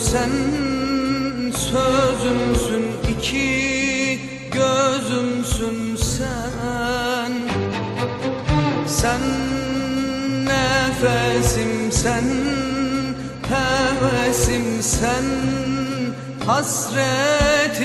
sen sözümsün, iki gözümsün sen. Sen nefesim, sen hevesim, sen hasretimsin.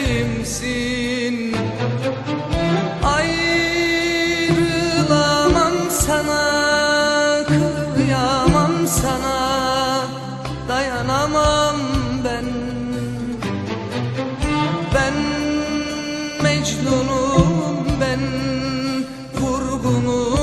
Mecnunum, ben vurgunum,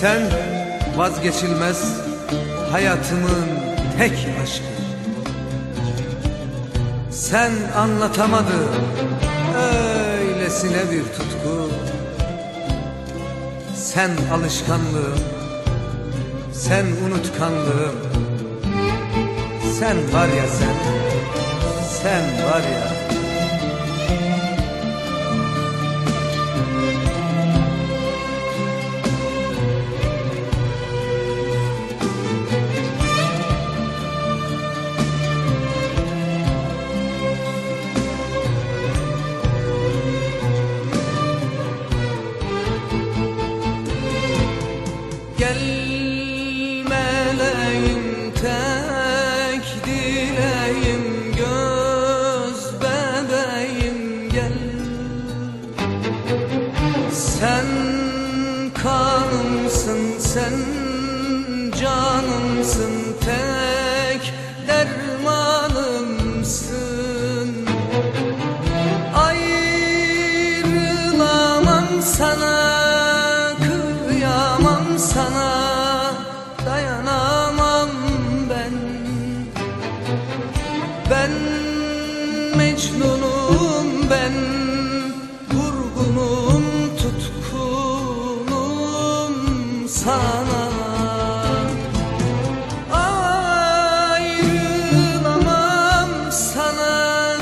Sen vazgeçilmez hayatımın tek aşkı. Sen anlatamadın öylesine bir tutku. Sen alışkanlığım, sen unutkanlığım. Sen var ya sen, sen var ya kanımsın sen canımsın tek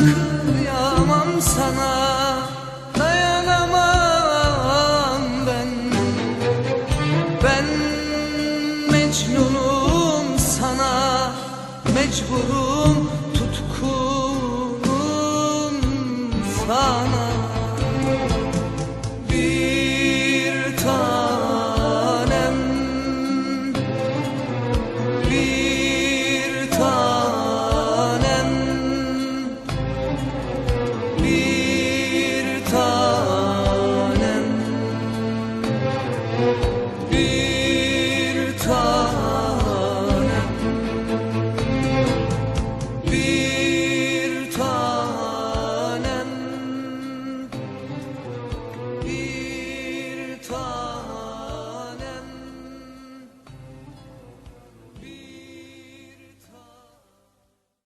Kıyamam sana Dayanamam ben. Ben Mecnunum sana Mecburum